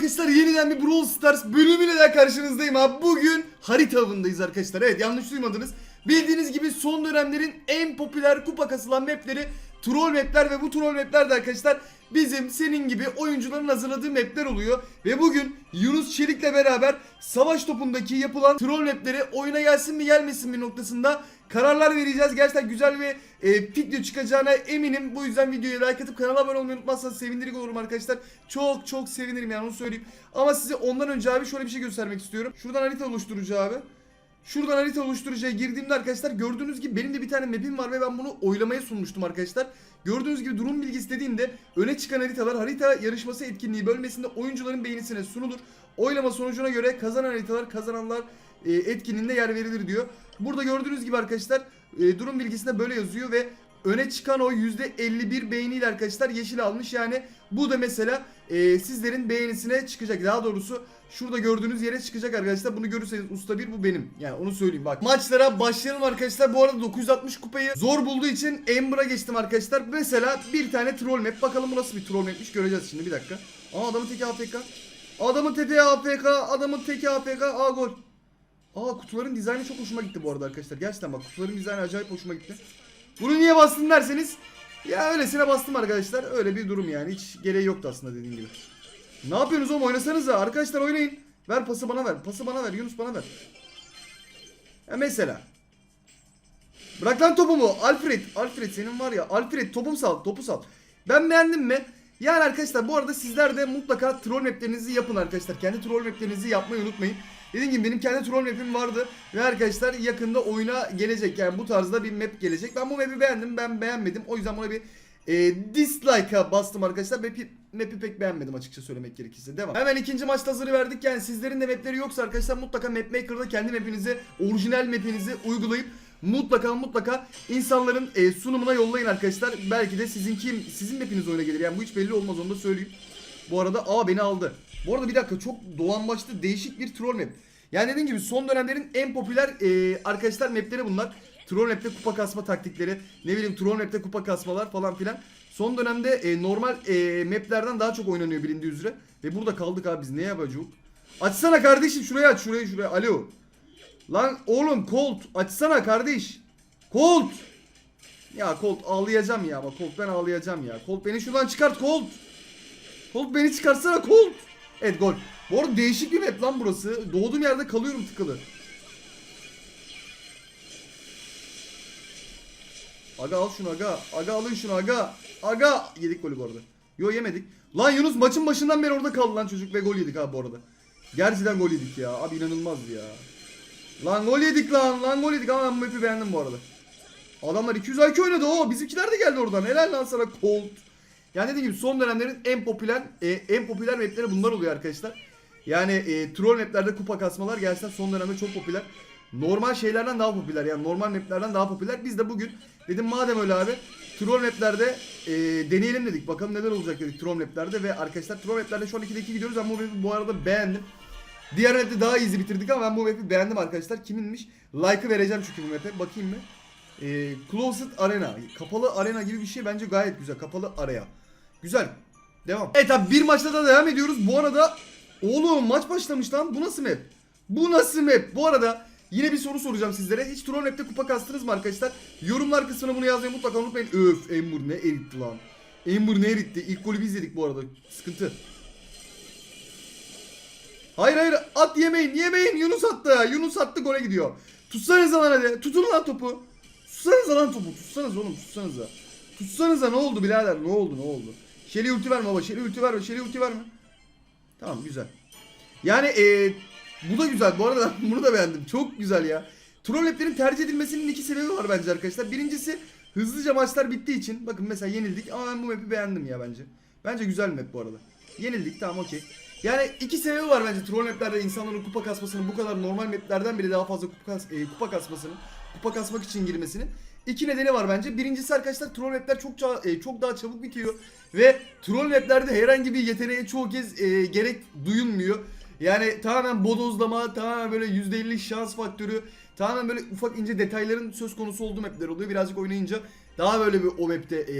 arkadaşlar yeniden bir Brawl Stars bölümüyle daha karşınızdayım abi. Bugün harita avındayız arkadaşlar. Evet yanlış duymadınız. Bildiğiniz gibi son dönemlerin en popüler kupa kasılan mapleri troll mapler ve bu troll mapler de arkadaşlar bizim senin gibi oyuncuların hazırladığı mapler oluyor. Ve bugün Yunus Çelik'le beraber savaş topundaki yapılan troll mapleri oyuna gelsin mi gelmesin mi noktasında kararlar vereceğiz. Gerçekten güzel ve e, video çıkacağına eminim. Bu yüzden videoya like atıp kanala abone olmayı unutmazsanız sevinirim olurum arkadaşlar. Çok çok sevinirim yani onu söyleyeyim. Ama size ondan önce abi şöyle bir şey göstermek istiyorum. Şuradan harita oluşturucu abi. Şuradan harita oluşturucuya girdiğimde arkadaşlar gördüğünüz gibi benim de bir tane map'im var ve ben bunu oylamaya sunmuştum arkadaşlar. Gördüğünüz gibi durum bilgisi dediğinde öne çıkan haritalar harita yarışması etkinliği bölmesinde oyuncuların beğenisine sunulur. Oylama sonucuna göre kazanan haritalar kazananlar e, etkinliğinde yer verilir diyor. Burada gördüğünüz gibi arkadaşlar e, durum bilgisinde böyle yazıyor ve öne çıkan o %51 beğeniyle arkadaşlar yeşil almış. Yani bu da mesela e, sizlerin beğenisine çıkacak. Daha doğrusu şurada gördüğünüz yere çıkacak arkadaşlar. Bunu görürseniz usta bir bu benim. Yani onu söyleyeyim bak. Maçlara başlayalım arkadaşlar. Bu arada 960 kupayı zor bulduğu için Ember'a geçtim arkadaşlar. Mesela bir tane troll map. Bakalım bu nasıl bir troll mapmiş göreceğiz şimdi bir dakika. Aa adamın teki AFK. Adamın teki AFK. Adamın teki AFK. Aa gol. Aa kutuların dizaynı çok hoşuma gitti bu arada arkadaşlar. Gerçekten bak kutuların dizaynı acayip hoşuma gitti. Bunu niye bastın derseniz ya öylesine bastım arkadaşlar. Öyle bir durum yani. Hiç gereği yoktu aslında dediğim gibi. Ne yapıyorsunuz oğlum oynasanıza. Arkadaşlar oynayın. Ver pası bana ver. Pası bana ver. Yunus bana ver. Ya mesela. Bırak lan topumu. Alfred. Alfred senin var ya. Alfred topumu sal. Topu sal. Ben beğendim mi? Yani arkadaşlar bu arada sizler de mutlaka troll maplerinizi yapın arkadaşlar. Kendi troll maplerinizi yapmayı unutmayın. Dediğim gibi benim kendi troll map'im vardı. Ve arkadaşlar yakında oyuna gelecek. Yani bu tarzda bir map gelecek. Ben bu map'i beğendim. Ben beğenmedim. O yüzden buna bir e, dislike'a bastım arkadaşlar. Map'i, map'i pek beğenmedim açıkça söylemek gerekirse. Devam. Hemen ikinci maçta hazırı verdik. Yani sizlerin de mapleri yoksa arkadaşlar mutlaka Map Maker'da kendi map'inizi, orijinal map'inizi uygulayıp mutlaka mutlaka insanların e, sunumuna yollayın arkadaşlar. Belki de sizinki sizin map'iniz oyuna gelir. Yani bu hiç belli olmaz onu da söyleyeyim. Bu arada aa beni aldı. Bu arada bir dakika çok dolanbaçlı değişik bir troll map. Yani dediğim gibi son dönemlerin en popüler e, arkadaşlar mapleri bunlar. Troll map'te kupa kasma taktikleri, ne bileyim troll map'te kupa kasmalar falan filan. Son dönemde e, normal e, map'lerden daha çok oynanıyor bilindiği üzere. Ve burada kaldık abi biz ne yapacağız? Açsana kardeşim şurayı aç şurayı şuraya. Alo. Lan oğlum Colt açsana kardeş. Colt. Ya Colt ağlayacağım ya ama Colt ben ağlayacağım ya. Colt beni şuradan çıkart Colt. Colt beni çıkarsana Colt. Evet gol. Bu arada değişik bir map lan burası. Doğduğum yerde kalıyorum tıkalı. Aga al şunu aga. Aga alın şunu aga. Aga. Yedik golü bu arada. Yo yemedik. Lan Yunus maçın başından beri orada kaldı lan çocuk ve gol yedik abi bu arada. Gerçekten gol yedik ya. Abi inanılmaz ya. Lan gol yedik lan. Lan gol yedik ama ben bu map'i beğendim bu arada. Adamlar 200 IQ oynadı o. Bizimkiler de geldi oradan. Helal lan sana Colt. Yani dediğim gibi son dönemlerin en popüler e, en popüler mapleri bunlar oluyor arkadaşlar. Yani e, troll maplerde kupa kasmalar gerçekten son dönemde çok popüler. Normal şeylerden daha popüler yani normal maplerden daha popüler. Biz de bugün dedim madem öyle abi troll maplerde e, deneyelim dedik. Bakalım neler olacak dedik troll maplerde ve arkadaşlar troll maplerde şu an 2'de 2 gidiyoruz. Ben bu map'i bu arada beğendim. Diğer map'te daha easy bitirdik ama ben bu map'i beğendim arkadaşlar. Kiminmiş? Like'ı vereceğim çünkü bu map'e. Bakayım mı? E, Closet Arena. Kapalı arena gibi bir şey bence gayet güzel. Kapalı araya. Güzel. Devam. Evet abi bir maçta da devam ediyoruz. Bu arada oğlum maç başlamış lan. Bu nasıl map? Bu nasıl map? Bu arada yine bir soru soracağım sizlere. Hiç Troll Map'te kupa kastınız mı arkadaşlar? Yorumlar kısmına bunu yazmayı mutlaka unutmayın. Öf Ember ne eritti lan. Ember ne eritti? İlk golü biz yedik bu arada. Sıkıntı. Hayır hayır at yemeyin yemeyin Yunus attı. Yunus attı gole gidiyor. Tutsanıza lan hadi. Tutun lan topu. Tutsanıza lan topu. Tutsanız oğlum tutsanıza. Tutsanıza ne oldu birader ne oldu ne oldu? Şeli ulti verme baba Şeli ulti verme Şeli ulti verme. Tamam güzel. Yani e, bu da güzel bu arada bunu da beğendim. Çok güzel ya. Troll maplerin tercih edilmesinin iki sebebi var bence arkadaşlar. Birincisi hızlıca maçlar bittiği için. Bakın mesela yenildik ama ben bu map'i beğendim ya bence. Bence güzel map bu arada. Yenildik tamam okey. Yani iki sebebi var bence troll maplerde insanların kupa kasmasının bu kadar normal maplerden bile daha fazla kupa, kas, e, kupa kasmasının, kupa kasmak için girmesinin. İki nedeni var bence. Birincisi arkadaşlar troll mapler çok e, çok daha çabuk bitiyor ve troll maplerde herhangi bir yeteneğe çoğu kez e, gerek duyulmuyor. Yani tamamen bodozlama, tamamen böyle %50 şans faktörü, tamamen böyle ufak ince detayların söz konusu olduğu mapler oluyor. Birazcık oynayınca daha böyle bir o map'te e,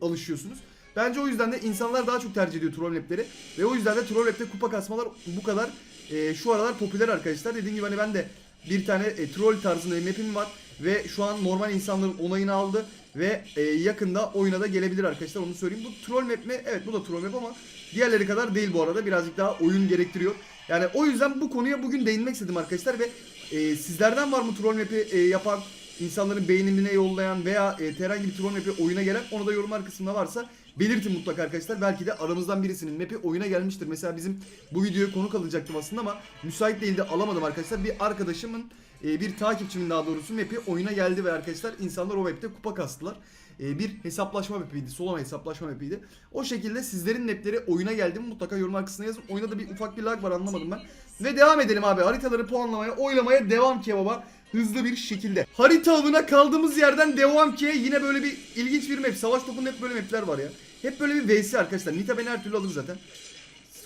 alışıyorsunuz. Bence o yüzden de insanlar daha çok tercih ediyor troll mapleri. Ve o yüzden de troll map'te kupa kasmalar bu kadar e, şu aralar popüler arkadaşlar. Dediğim gibi hani ben de bir tane e, troll tarzında bir map'im var. Ve şu an normal insanların onayını aldı. Ve e, yakında oyuna da gelebilir arkadaşlar onu söyleyeyim. Bu troll map mi? Evet bu da troll map ama diğerleri kadar değil bu arada. Birazcık daha oyun gerektiriyor. Yani o yüzden bu konuya bugün değinmek istedim arkadaşlar ve e, sizlerden var mı troll map'i e, yapan, insanların beğenimine yollayan veya e, herhangi bir troll map'i oyuna gelen onu da yorumlar kısmında varsa belirtin mutlaka arkadaşlar. Belki de aramızdan birisinin map'i oyuna gelmiştir. Mesela bizim bu videoya konuk alacaktım aslında ama müsait değildi alamadım arkadaşlar. Bir arkadaşımın e, bir takipçimin daha doğrusu map'i oyuna geldi ve arkadaşlar insanlar o map'te kupa kastılar. E, bir hesaplaşma map'iydi. Solana hesaplaşma map'iydi. O şekilde sizlerin map'leri oyuna geldi mi mutlaka yorumlar kısmına yazın. Oyunda da bir ufak bir lag var anlamadım ben. Ve devam edelim abi. Haritaları puanlamaya, oylamaya devam ki baba. Hızlı bir şekilde. Harita avına kaldığımız yerden devam ki yine böyle bir ilginç bir map. Savaş topunda hep böyle map'ler var ya. Hep böyle bir vs arkadaşlar. Nita beni her türlü alır zaten.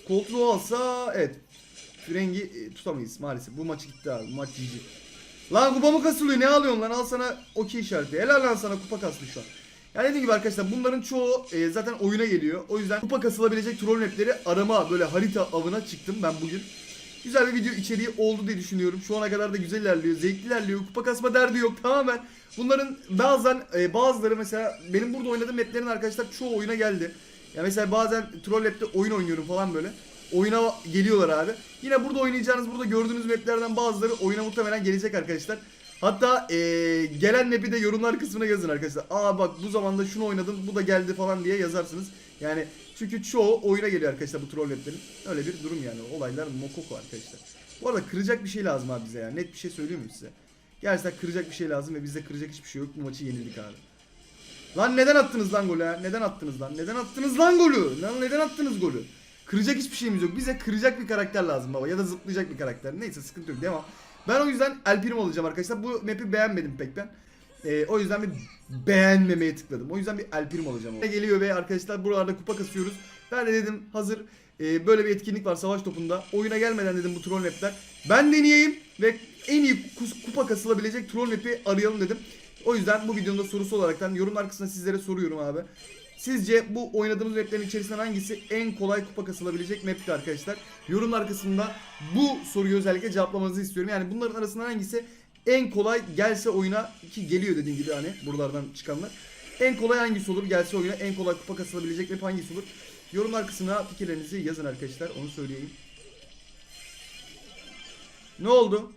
Koltuğu alsa evet. Frengi e, tutamayız maalesef. Bu maçı gitti abi. Bu maç GG. Lan kupa mı kasılıyor? Ne alıyorsun lan? Al sana okey işareti. Helal lan sana kupa kastı şu an. Yani dediğim gibi arkadaşlar bunların çoğu e, zaten oyuna geliyor. O yüzden kupa kasılabilecek troll mapleri arama böyle harita avına çıktım ben bugün. Güzel bir video içeriği oldu diye düşünüyorum. Şu ana kadar da güzel ilerliyor. Zevkli ilerliyor. Kupa kasma derdi yok tamamen. Bunların bazen e, bazıları mesela benim burada oynadığım maplerin arkadaşlar çoğu oyuna geldi. Ya mesela bazen troll map'te oyun oynuyorum falan böyle. Oyuna geliyorlar abi. Yine burada oynayacağınız burada gördüğünüz maplerden bazıları oyuna muhtemelen gelecek arkadaşlar. Hatta eee, gelen map'i de yorumlar kısmına yazın arkadaşlar. Aa bak bu zamanda şunu oynadım bu da geldi falan diye yazarsınız. Yani çünkü çoğu oyuna geliyor arkadaşlar bu troll map'lerin. Öyle bir durum yani. Olaylar mokoko arkadaşlar. Bu arada kıracak bir şey lazım abi bize yani. Net bir şey söyleyeyim mi size? Gerçekten kıracak bir şey lazım ve bizde kıracak hiçbir şey yok. Bu maçı yenildik abi. Lan neden attınız lan golü ha? Neden attınız lan? Neden attınız lan golü? Lan neden attınız golü? Kıracak hiçbir şeyimiz yok. Bize kıracak bir karakter lazım baba. Ya da zıplayacak bir karakter. Neyse sıkıntı yok. Devam. Ben o yüzden El Primo alacağım arkadaşlar. Bu map'i beğenmedim pek ben. Ee, o yüzden bir beğenmemeye tıkladım. O yüzden bir El Primo alacağım. Geliyor ve arkadaşlar buralarda kupa kasıyoruz. Ben de dedim hazır e, böyle bir etkinlik var savaş topunda. Oyuna gelmeden dedim bu troll map'ler. Ben deneyeyim ve en iyi kupa kasılabilecek troll map'i arayalım dedim. O yüzden bu videonun da sorusu olaraktan yorumlar kısmına sizlere soruyorum abi. Sizce bu oynadığımız maplerin içerisinden hangisi en kolay kupa kasılabilecek map'ti arkadaşlar? Yorumlar kısmında bu soruyu özellikle cevaplamanızı istiyorum. Yani bunların arasından hangisi en kolay gelse oyuna ki geliyor dediğim gibi hani buralardan çıkanlar. En kolay hangisi olur? Gelse oyuna en kolay kupa kasılabilecek map hangisi olur? Yorumlar kısmına fikirlerinizi yazın arkadaşlar. Onu söyleyeyim. Ne oldu?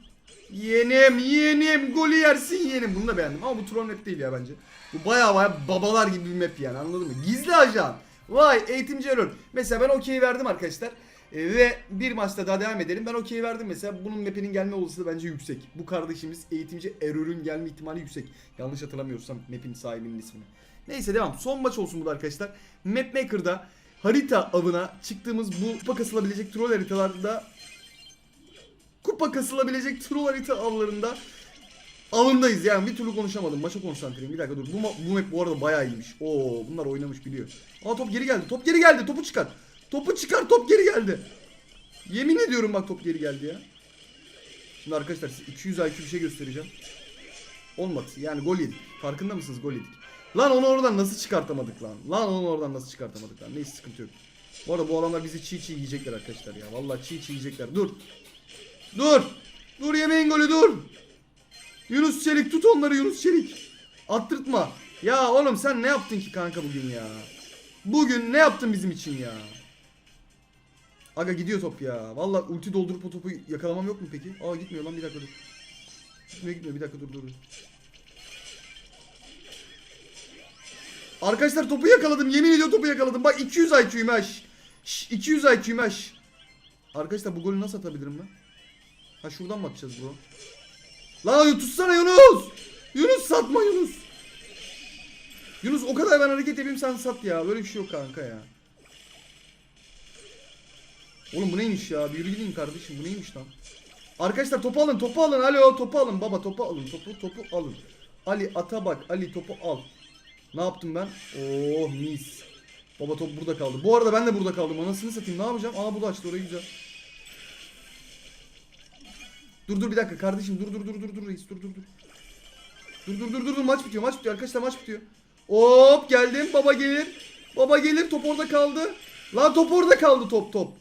Yeğenim yeğenim golü yersin yeğenim. Bunu da beğendim ama bu troll map değil ya bence. Bu baya baya babalar gibi bir map yani anladın mı? Gizli ajan. Vay eğitimci error. Mesela ben okey verdim arkadaşlar. Ee, ve bir maçta daha devam edelim. Ben okey verdim mesela. Bunun map'inin gelme olasılığı bence yüksek. Bu kardeşimiz eğitimci error'ün gelme ihtimali yüksek. Yanlış hatırlamıyorsam map'in sahibinin ismini. Neyse devam. Son maç olsun bu da arkadaşlar. Mapmaker'da harita avına çıktığımız bu kupa kasılabilecek troll haritalarda kupa kasılabilecek troll harita avlarında avındayız yani bir türlü konuşamadım. Maça konsantreyim. Bir dakika dur. Bu, bu map bu arada bayağı iyiymiş. Oo bunlar oynamış biliyor. Aa top geri geldi. Top geri geldi. Topu çıkar. Topu çıkar. Top geri geldi. Yemin ediyorum bak top geri geldi ya. Şimdi arkadaşlar size 200 IQ bir şey göstereceğim. Olmadı. Yani gol yedik. Farkında mısınız gol yedik. Lan onu oradan nasıl çıkartamadık lan? Lan onu oradan nasıl çıkartamadık lan? Neyse sıkıntı yok. Bu arada bu adamlar bizi çiğ çiğ yiyecekler arkadaşlar ya. Vallahi çiğ çiğ yiyecekler. Dur. Dur. Dur yemeyin golü dur. Yunus Çelik tut onları Yunus Çelik. Attırtma. Ya oğlum sen ne yaptın ki kanka bugün ya? Bugün ne yaptın bizim için ya? Aga gidiyor top ya. Vallahi ulti doldurup o topu yakalamam yok mu peki? Aa gitmiyor lan bir dakika dur. Gitmiyor gitmiyor bir dakika dur dur. Arkadaşlar topu yakaladım. Yemin ediyorum topu yakaladım. Bak 200 IQ'yum ha. Şş, şş, 200 IQ'yum ha. şş. Arkadaşlar bu golü nasıl atabilirim ben? Ha şuradan mı atacağız bu? Lan tutsana Yunus. Yunus satma Yunus. Yunus o kadar ben hareket yapayım sen sat ya. Böyle bir şey yok kanka ya. Oğlum bu neymiş ya? Bir yürü gidin kardeşim. Bu neymiş lan? Arkadaşlar topu alın, topu alın. Alo, topu alın baba, topu alın. Topu topu alın. Ali ata bak. Ali topu al. Ne yaptım ben? Oh mis. Baba top burada kaldı. Bu arada ben de burada kaldım. Anasını satayım. Ne yapacağım? Aa bu da açtı orayı güzel. Dur dur bir dakika kardeşim. Dur dur dur dur dur reis. Dur dur dur. Dur dur dur dur dur maç bitiyor. Maç bitiyor arkadaşlar maç bitiyor. Hop geldim baba gelir. Baba gelir top orada kaldı. Lan top orada kaldı top top.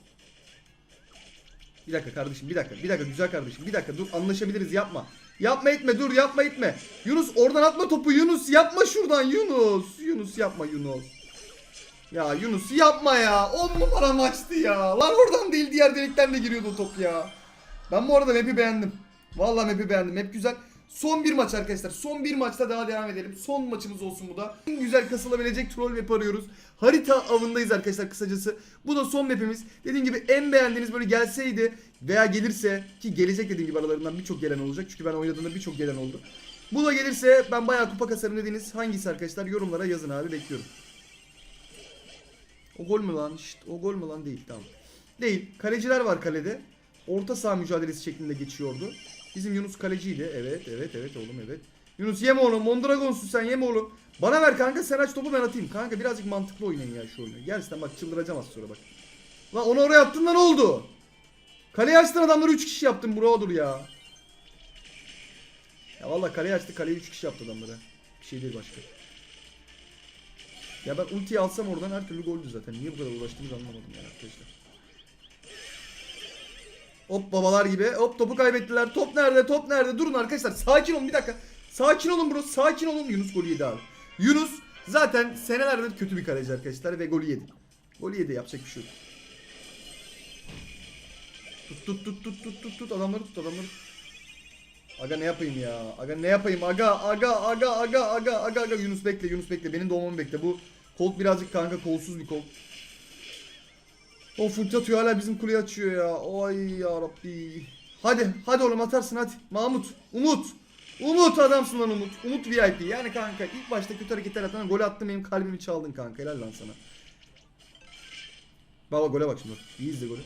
Bir dakika kardeşim bir dakika bir dakika güzel kardeşim bir dakika dur anlaşabiliriz yapma. Yapma etme dur yapma etme. Yunus oradan atma topu Yunus yapma şuradan Yunus. Yunus yapma Yunus. Ya Yunus yapma ya. 10 numara maçtı ya. Lan oradan değil diğer delikten de giriyordu o top ya. Ben bu arada map'i beğendim. Vallahi map'i beğendim. Map güzel. Son bir maç arkadaşlar. Son bir maçta daha devam edelim. Son maçımız olsun bu da. En güzel kasılabilecek troll map arıyoruz. Harita avındayız arkadaşlar kısacası. Bu da son map'imiz. Dediğim gibi en beğendiğiniz böyle gelseydi veya gelirse ki gelecek dediğim gibi aralarından birçok gelen olacak. Çünkü ben oynadığımda birçok gelen oldu. Bu da gelirse ben bayağı kupa kasarım dediğiniz hangisi arkadaşlar yorumlara yazın abi bekliyorum. O gol mü lan? Şşt, o gol mü lan? Değil tamam. Değil. Kaleciler var kalede. Orta saha mücadelesi şeklinde geçiyordu. Bizim Yunus kaleciydi. Evet evet evet oğlum evet. Yunus yeme oğlum. Mondragon'sun sen yeme oğlum. Bana ver kanka sen aç topu ben atayım. Kanka birazcık mantıklı oynayın ya şu oyunu. Sen bak çıldıracağım az sonra bak. Lan onu oraya attın da ne oldu? Kaleye açtın adamları 3 kişi yaptın bro dur ya. Ya valla kaleye açtı kaleyi 3 kişi yaptı adamları. Bir şey değil başka. Ya ben ultiyi alsam oradan her türlü goldü zaten. Niye bu kadar uğraştığımızı anlamadım ya arkadaşlar. Hop babalar gibi. Hop topu kaybettiler. Top nerede? Top nerede? Durun arkadaşlar. Sakin olun bir dakika. Sakin olun bro. Sakin olun. Yunus golü yedi abi. Yunus zaten senelerdir kötü bir kaleci arkadaşlar ve golü yedi. Golü yedi yapacak bir şey yok. Tut tut tut tut tut tut tut adamları tut adamları. Aga ne yapayım ya? Aga ne yapayım? Aga aga aga aga aga aga aga Yunus bekle Yunus bekle. Benim doğmamı bekle. Bu Colt birazcık kanka kolsuz bir Colt. O full atıyor hala bizim kuleyi açıyor ya. Ay ya Rabbi. Hadi hadi oğlum atarsın hadi. Mahmut, Umut. Umut adamsın lan Umut. Umut VIP. Yani kanka ilk başta kötü hareketler atan gol attın benim kalbimi çaldın kanka. Helal lan sana. Baba gole bak şimdi. İyi izle golü.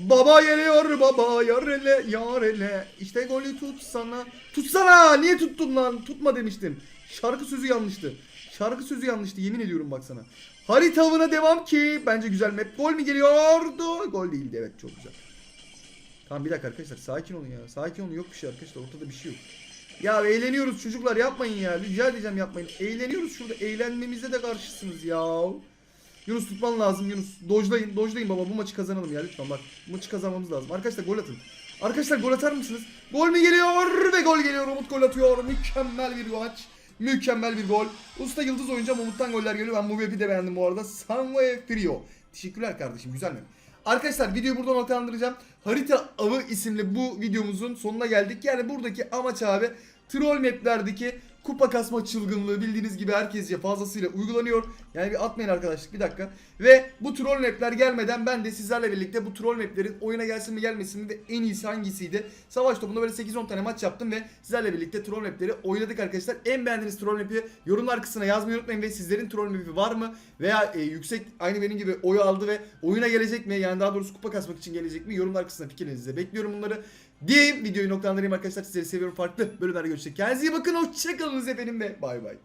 Baba geliyor baba yarele yarele. İşte golü tut sana. Tutsana. Niye tuttun lan? Tutma demiştim. Şarkı sözü yanlıştı. Şarkı sözü yanlıştı yemin ediyorum bak sana. Harita avına devam ki. Bence güzel map. Gol mü geliyordu? Gol değildi evet çok güzel. Tamam bir dakika arkadaşlar sakin olun ya. Sakin olun yok bir şey arkadaşlar ortada bir şey yok. Ya eğleniyoruz çocuklar yapmayın ya. Rica edeceğim yapmayın. Eğleniyoruz şurada. Eğlenmemize de karşısınız ya. Yunus tutman lazım Yunus. Dojlayın, dojlayın baba bu maçı kazanalım ya lütfen bak. Maçı kazanmamız lazım. Arkadaşlar gol atın. Arkadaşlar gol atar mısınız? Gol mü geliyor ve gol geliyor. Umut gol atıyor. Mükemmel bir maç. Mükemmel bir gol. Usta yıldız oyuncu ama goller geliyor. Ben bu de beğendim bu arada. Sunway Frio. Teşekkürler kardeşim güzel map. Arkadaşlar videoyu buradan noktalandıracağım. Harita avı isimli bu videomuzun sonuna geldik. Yani buradaki amaç abi troll maplerdeki kupa kasma çılgınlığı bildiğiniz gibi herkesce fazlasıyla uygulanıyor. Yani bir atmayın arkadaşlık bir dakika. Ve bu troll mapler gelmeden ben de sizlerle birlikte bu troll maplerin oyuna gelsin mi gelmesin mi ve en iyisi hangisiydi? Savaş topunda böyle 8-10 tane maç yaptım ve sizlerle birlikte troll mapleri oynadık arkadaşlar. En beğendiğiniz troll map'i yorumlar kısmına yazmayı unutmayın ve sizlerin troll map'i var mı? Veya e, yüksek aynı benim gibi oyu aldı ve oyuna gelecek mi? Yani daha doğrusu kupa kasmak için gelecek mi? Yorumlar kısmına fikirlerinizi de bekliyorum bunları. Diyeyim videoyu noktalandırayım arkadaşlar. Sizleri seviyorum. Farklı bölümlerde görüşecek. Kendinize iyi bakın. Hoşçakalınız efendim ve bay bay.